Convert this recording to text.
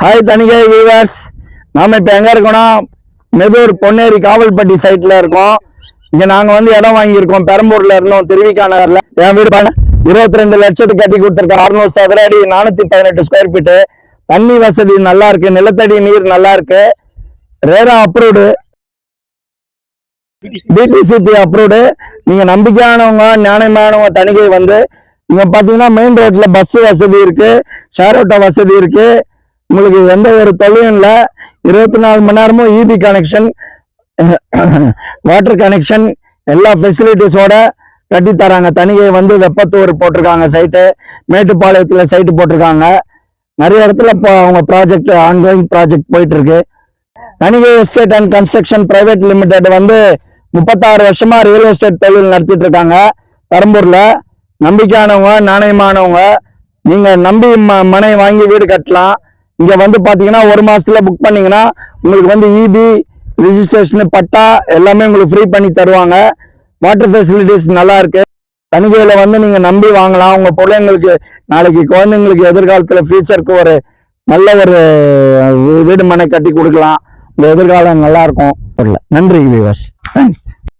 Hi Thanigai viewers நாம் இப்போ எங்கே இருக்கோம்னா மெதூர் பொன்னேரி காவல்பட்டி சைட்டில் இருக்கோம். இங்கே நாங்கள் வந்து இடம் வாங்கியிருக்கோம். பெரம்பூரில் இருந்தோம் திருவிக்கா நகரில். என் வீடு பண்ண இருபத்தி ரெண்டு லட்சத்துக்கு கட்டி கொடுத்துருக்கோம் அறுநூறு சதுர அடி நானூற்றி பதினெட்டு ஸ்கொயர் ஃபீட்டு தண்ணி வசதி நல்லா இருக்கு. நிலத்தடி நீர் நல்லா இருக்கு. ரேரா அப்ரூவ்டு பிடிசிபி அப்ரூவ்டு நீங்கள் நம்பிக்கையானவங்க ஞானமானவங்க தணிகை வந்து இங்கே பார்த்தீங்கன்னா மெயின் ரோட்டில் பஸ் வசதி இருக்குது ஷேர் ஆட்டோ வசதி இருக்குது உங்களுக்கு எந்த ஒரு தொழிலும் இல்லை. இருபத்தி நாலு மணி நேரமும் இபி கனெக்ஷன் வாட்டர் கனெக்ஷன் எல்லா ஃபெசிலிட்டிஸோட கட்டி தராங்க. தனியை வந்து வெப்பத்தூர் போட்டிருக்காங்க சைட்டு மேட்டுப்பாளையத்தில் சைட்டு போட்டிருக்காங்க. நிறைய இடத்துல இப்போ அவங்க ப்ராஜெக்ட் ஆன்கோயிங் ப்ராஜெக்ட் போயிட்டு இருக்கு estate and construction private limited வந்து முப்பத்தாறு வருஷமா ரியல் எஸ்டேட் தொழில் நடத்திட்டு இருக்காங்க பெரம்பூர்ல நம்பிக்கையானவங்க நாணயமானவங்க நீங்க நம்பி ம- மனை வாங்கி வீடு கட்டலாம். இங்க வந்து பாத்தீங்கன்னா ஒரு மாசத்துல புக் பண்ணீங்கன்னா உங்களுக்கு வந்து இபி ரிஜிஸ்ட்ரேஷன் பட்டா எல்லாமே உங்களுக்கு ஃப்ரீ பண்ணி தருவாங்க. வாட்டர் ஃபெசிலிட்டிஸ் நல்லா இருக்கு. தணிக்கையில வந்து நீங்க நம்பி வாங்கலாம். உங்க பிள்ளைங்களுக்கு நாளைக்கு குழந்தைங்களுக்கு எதிர்காலத்துல ஃபியூச்சருக்கு ஒரு நல்ல ஒரு வீடு மனை கட்டி கொடுக்கலாம். உங்க எதிர்காலம் நல்லா இருக்கும். நன்றி வியூவர்ஸ் தேங்க்ஸ்